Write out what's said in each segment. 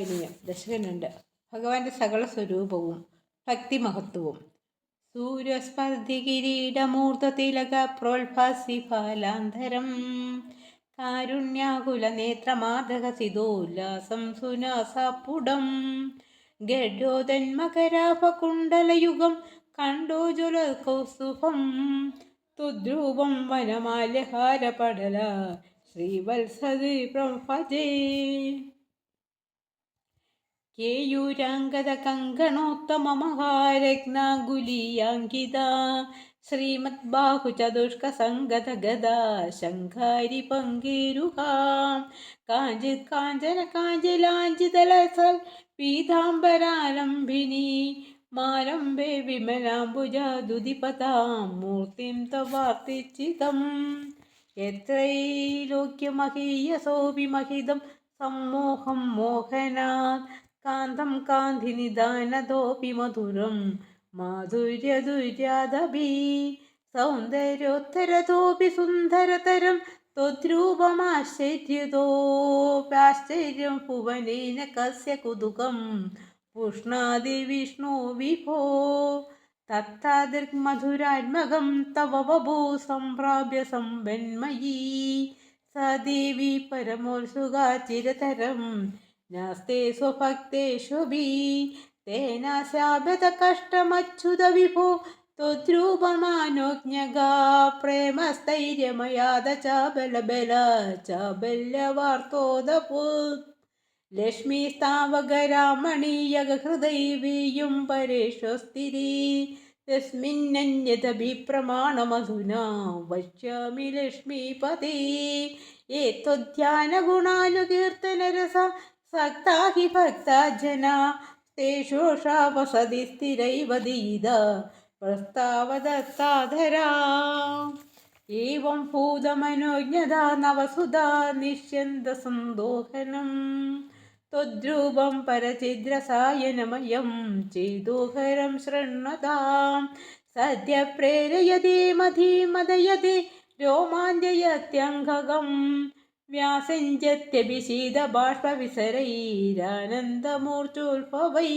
ദശായനീയം ദശകനുണ്ട്. ഭഗവാന്റെ സകല സ്വരൂപവും ഭക്തിമഹത്വവും സൂര്യസ്പർദ്ധി കിരീടമൂർത്ത തിലക പ്രോത്ഭാസി ഫലാന്തരം. കാരുണ്യാകുല നേത്രമാർദ്ദഹസിതോല്ലാസം സുനാസപുടം ഗഡോദന്മകരാപകുണ്ടലയുഗം കണ്ടോ ജ്വല കൗസുഭം തുദ്രൂപം വനമാല്യഹാരപടല ശ്രീവത്സതി പ്രഭജേ കേയൂരാംഗത കങ്കണോത്തമ മഹാരത്നാകുലീയാങ്കിത ശ്രീമദ്ബാഹുചതുഷ്ക സംഗത ഗദാ ശങ്കാരി പങ്കേരുഹാം കാഞ്ചിത് കാഞ്ചന കാഞ്ചിലാഞ്ചിതലസൽ പീതാംബരാലംബിനി മാലംബേ വിമലാംബുജ ദുതിപതാം മൂർത്തിം തവാർത്തിച്ചിതം. എത്രൈലോക്യമഹീയസോഭിമഹിതം സമ്മോഹം മോഹനാത് കാന്തം കാന്തി നിദാനതോപി മധുരം. മാധുര്യദുര്യാദപി സൗന്ദര്യോത്തരതോപി സുന്ദരതരം ത്വദ്രൂപമാശ്ചര്യതോപ്യാശ്ചര്യം ഭുവനേന കസ്യ കുതുകം. പുഷ്ണാദി വിഷ്ണു വിഭോ തത്താതിർമധുരാത്മകം തവ വഭൂ സംപ്രാപ്യ സമ്പന്മയീ. സദേവി പരമോത്സുഖാചിരതരം നാസ്തേ സ്വഭക്തേഷു ഭീ തേനാശാപത കഷ്ടമച്യുത വിഭോ ത്വദ്രൂപമാനോജ്ഞഗാ പ്രേമസ്ഥൈര്യമയാത ചാബലബല ചാബല്യവാർത്തോദപൂത് ലക്ഷ്മി സ്ഥാവകരാമണീയഹൃദൈവീയും പരേശ്വസ്തിരി തസ്മിന്നന്യതഭിപ്രമാണമധുനാ വക്ഷ്യാമി ലക്ഷ്മീപതി ഏത്വധ്യാനഗുണാനുകീർത്തനരസ സക്താ ഹി ഭക്തജന തേഷോഷാവസതി സ്ഥിരൈവതീത പ്രസ്താവദത്താധരാ ഏവം ഭൂതമനോജ്ഞത നവസുധാ നിശ്യന്തസന്തോഹനം ത്വദ്രൂപം പരചിദ്രസായനമയം ചേതോഹരം ശൃണ്വതാം സദ്യ പ്രേരയതി മതി മദയതി രോമാഞ്ചയത്യംഗകം വ്യാസഞ്ചത്യഭിഷീതബാഷ്പവിസരൈരാനന്ദമൂർച്ചോത്ഭവൈ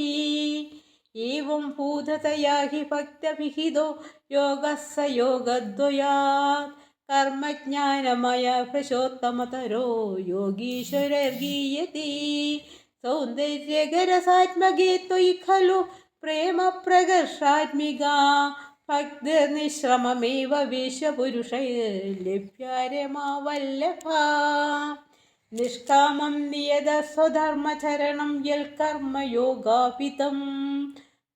ഏവം ഭൂതതയാ ഹി ഭക്തവിഹിതോ യോഗസയോഗദ്വയാത് കർമ്മജ്ഞാനമയ ഭൃശോത്തമതരോ യോഗീശ്വരർഗീയതി. സൗന്ദര്യകരസാത്മകേ ത്വയി ഖലു പ്രേമപ്രകർഷാത്മിക. ഭക്തിർനിശ്രമമേവ വിശ്വപുരുഷൈർലഭ്യാരമാവല്ലഭ നിഷ്കാമം നിയത സ്വധർമ്മചരണം യൽ കർമ്മയോഗാപിതം.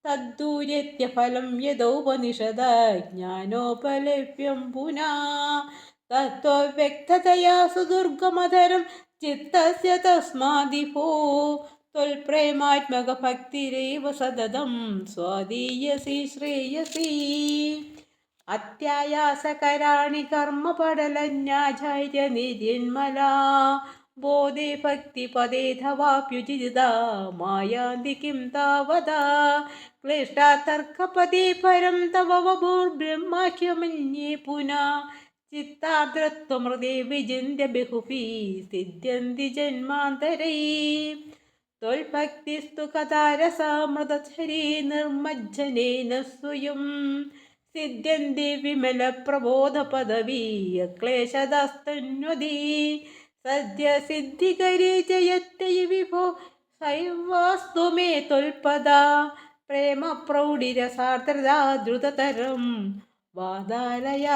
തദ്ദൂര്യത്യഫലം യഥോപനിഷദ ജ്ഞാനോപലഭ്യം പുനാ തത്വവ്യക്തതയാ സുദുർഗമധരം ചിത്തസ്യ ത്വൽപ്രേമാത്മകഭക്തിരേവ സതതം സ്വാധീയസി ശ്രേയസി. അത്യായാസകരാണി കർമ്മപടലന്യാചാര്യ നിജന്മല ബോധേ ഭക്തി പദേധവാപ്യുചിത മായാന്തി കിം താവത. ക്ലിഷ്ടാതർക്കപദേ പരം തവവഭൂർബ്രഹ്മാഖ്യമന്യേ പുനഃ. ചിത്താദ്രത്വമൃതേ വിചിന്യ ബഹുഭി സിദ്ധ്യന്തി ജന്മാന്തരൈ. ത്വൽഭക്തിസ്തു കഥാരസാമൃതധരീ നിർമ്മജ്ജനേന സ്വയം. സിദ്ധ്യന്തി വിമല പ്രബോധ പദവീയ ക്ലേശദാസ്തന്വതി സദ്യ സിദ്ധികരി ജയത്തെ വിഭോ. ശൈവാസ്തു മേ തൊൽപദ. പ്രേമ പ്രൗഢിരസാർദ്രതാ ദ്രുതതരം. വാതാലയാദീശ്വരാ